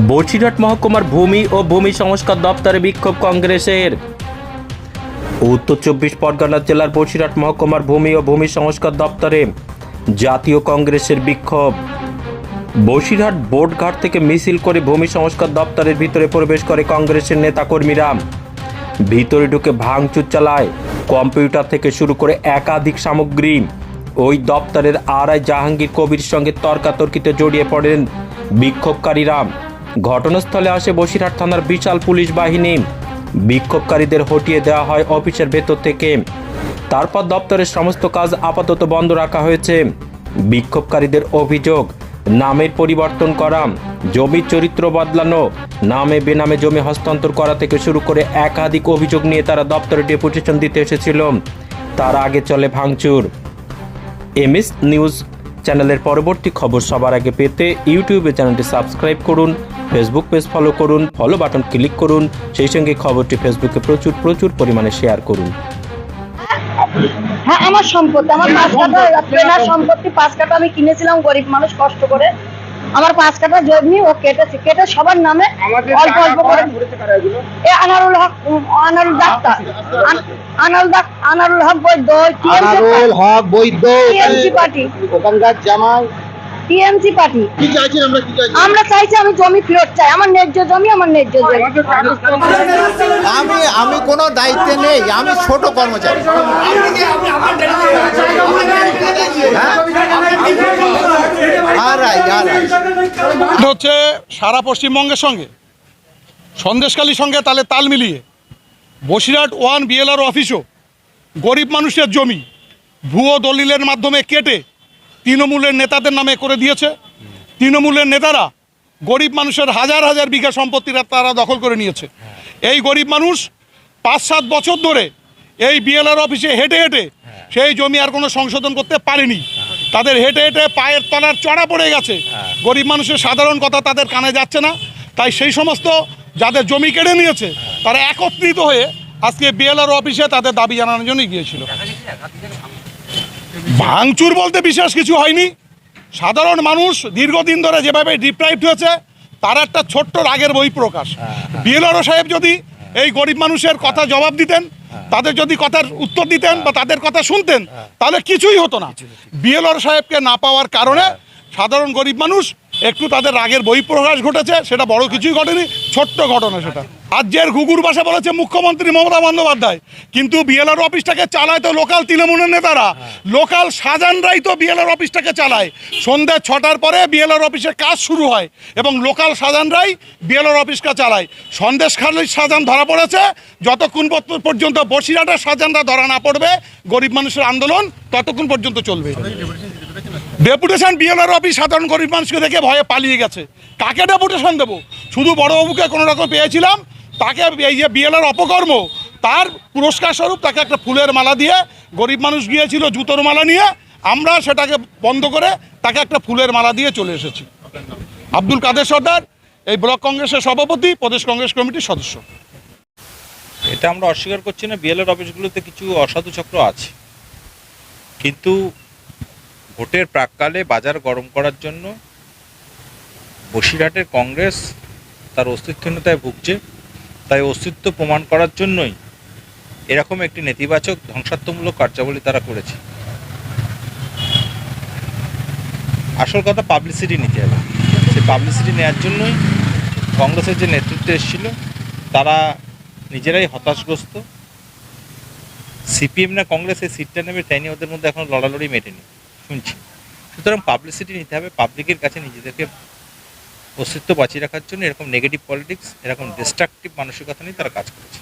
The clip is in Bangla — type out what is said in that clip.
বসিরহাট মহকুমার ভূমি ও ভূমি সংস্কার দপ্তরে বিক্ষোভ কংগ্রেসের। উত্তর চব্বিশ পরগনা জেলার বসিরহাট মহকুমার ভূমি ও ভূমি সংস্কার দপ্তরে জাতীয় কংগ্রেসের বিক্ষোভ। বসিরহাট বোর্ডঘাট থেকে মিছিল করে ভূমি সংস্কার দপ্তরের ভিতরে প্রবেশ করে কংগ্রেসের নেতাকর্মীরা। ভিতরে ঢুকে ভাঙচুর চালায়, কম্পিউটার থেকে শুরু করে একাধিক সামগ্রী। ওই দপ্তরের আড়াই জাহাঙ্গীর কবির সঙ্গে তর্কাতর্কিতে জড়িয়ে পড়েন বিক্ষোভকারীরা। ঘটনাস্থলে আসে বসিরহাট থানার বিশাল পুলিশ বাহিনী। বিক্ষোভকারীদের হটিয়ে দেওয়া হয় অফিসের ভেতর থেকে। তারপর দপ্তরের সমস্ত কাজ আপাতত বন্ধ রাখা হয়েছে। বিক্ষোভকারীদের অভিযোগ, নামের পরিবর্তন করা জমির চরিত্র বদলানো, নামে বেনামে জমি হস্তান্তর করা থেকে শুরু করে একাধিক অভিযোগ নিয়ে তারা দপ্তরে ডেপুটেশন দিতে এসেছিল। তার আগে চলে ভাঙচুর। এমএস নিউজ চ্যানেলের পরবর্তী খবর সবার আগে পেতে ইউটিউবে চ্যানেলটি সাবস্ক্রাইব করুন। ফেসবুক পেজ ফলো করুন ফলো বাটন ক্লিক করুন সেই সঙ্গে খবরটি ফেসবুকে প্রচুর প্রচুর পরিমাণে শেয়ার করুন। হ্যাঁ আমার সম্পত্তি আমার পাঁচ কাঠা ট্রেনার সম্পত্তি পাঁচ কাঠা আমি কিনেছিলাম গরিব মানুষ কষ্ট করে। আমার পাঁচ কাঠা জমি ও কেটেছে কেটে সবার নামে অল্প অল্প করে। এ আনারুল হক আনারুল ডাক্তার আন- আনারুল ডাক আনারুল হক বৈদ্য আনারুল হক বৈদ্য টিএমসি পার্টি। ওখানকার জামাই টিএমসি পার্টি। কি চাইছেন আমরা কি চাইছি আমরা চাইছি আমি জমি ফেরত চাই আমার ন্যায্য জমি আমার ন্যায্য জমি। আমি আমি কোনো দায়িত্বে নেই আমি ছোট কর্মচারী। আর হচ্ছে সারা পশ্চিমবঙ্গের সঙ্গে সন্দেশকালীর সঙ্গে তালে তাল মিলিয়ে বসিরহাট ওয়ান বিএলআর অফিসও গরিব মানুষের জমি ভুয়ো দলিলের মাধ্যমে কেটে তৃণমূলের নেতাদের নামে করে দিয়েছে। তৃণমূলের নেতারা গরিব মানুষের হাজার হাজার বিঘা সম্পত্তিরা তারা দখল করে নিয়েছে। এই গরিব মানুষ পাঁচ সাত বছর ধরে এই বিএলআর অফিসে হেঁটে হেঁটে সেই জমি আর কোনো সংশোধন করতে পারেনি। তাদের হেঁটে হেঁটে পায়ের তলার চড়া পড়ে গেছে। গরিব মানুষের সাধারণ কথা তাদের কানে যাচ্ছে না। তাই সেই সমস্ত যাদের জমি কেড়ে নিয়েছে, তারা একত্রিত হয়ে আজকে বিএলআর অফিসে তাদের দাবি জানানোর জন্য গিয়েছিল। ভাঙচুর বলতে বিশেষ কিছু হয়নি। সাধারণ মানুষ দীর্ঘদিন ধরে যেভাবে ডিপ্রাইভড হয়েছে তার একটা ছোট্ট রাগের বই প্রকাশ। বিএলআরও সাহেব যদি এই গরিব মানুষের কথা জবাব দিতেন তাদের যদি কথার উত্তর দিতেন বা তাদের কথা শুনতেন তাহলে কিছুই হতো না। বিএলআর সাহেবকে না পাওয়ার কারণে সাধারণ গরিব মানুষ একটু তাদের রাগের বই প্রকাশ ঘটেছে সেটা বড় কিছুই ঘটেনি। ছোট্ট ঘটনা সেটা। রাজ্যের ঘুঘুর বাসা বলেছে মুখ্যমন্ত্রী মমতা বন্দ্যোপাধ্যায়। কিন্তু বিএলআর অফিসটাকে চালায় তো লোকাল তৃণমূলের নেতারা। লোকাল সাজানরাই তো বিএলআর অফিসটাকে চালায়। সন্ধ্যা ছটার পরে বিএলআর অফিসের কাজ শুরু হয় এবং লোকাল সাজানরাই বিএলআর অফিসটা চালায়। সন্দেশ খালির সাজান ধরা পড়েছে। যতক্ষণ পর্যন্ত বসিরহাটের সাজানরা ধরা না পড়বে, গরিব মানুষের আন্দোলন ততক্ষণ পর্যন্ত চলবে। ডেপুটেশন বিএলআর অফিস সাধারণ গরিব মানুষকে দেখে ভয়ে পালিয়ে গেছে। কাকে ডেপুটেশন দেবো? শুধু বড়বাবুকে কোনো রকম পেয়েছিলাম, তাকে এই যে বিএলআর অপকর্ম, তার পুরস্কার স্বরূপ তাকে একটা ফুলের মালা দিয়ে গরিব মানুষ গিয়েছিল জুতোর মালা নিয়ে, আমরা সেটাকে বন্ধ করে তাকে একটা ফুলের মালা দিয়ে চলে এসেছি। আব্দুল কাদের সর্দার, এই ব্লক কংগ্রেসের সভাপতি, প্রদেশ কংগ্রেস কমিটির সদস্য। এটা আমরা অস্বীকার করছি না, বিএলআর অফিসগুলোতে কিছু অসাধু চক্র আছে। কিন্তু ভোটের প্রাককালে বাজার গরম করার জন্য বসিরহাটের কংগ্রেস তার অস্তিত্বহীনতায় ভুগছে, তাই অস্তিত্ব প্রমাণ করার জন্যই এরকম একটি নেতিবাচক ধ্বংসাত্মমূলক কার্যাবলী তারা করেছে। আসল কথা পাবলিসিটি নিতে হবে। সেই পাবলিসিটি নেওয়ার জন্যই কংগ্রেসের যে নেতৃত্ব এসেছিল, তারা নিজেরাই হতাশগ্রস্ত। সিপিএম না কংগ্রেস এই সিটটা নেবে, তাই নিয়ে ওদের মধ্যে এখন লড়ালড়ি মেটেনি। শুনছি। সুতরাং পাবলিসিটি নিতে হবে পাবলিকের কাছে নিজেদেরকে অস্তিত্ব বাঁচিয়ে রাখার জন্য এরকম নেগেটিভ পলিটিক্স এরকম ডিস্ট্রাকটিভ মানসিকতা নিয়ে তারা কাজ করেছে।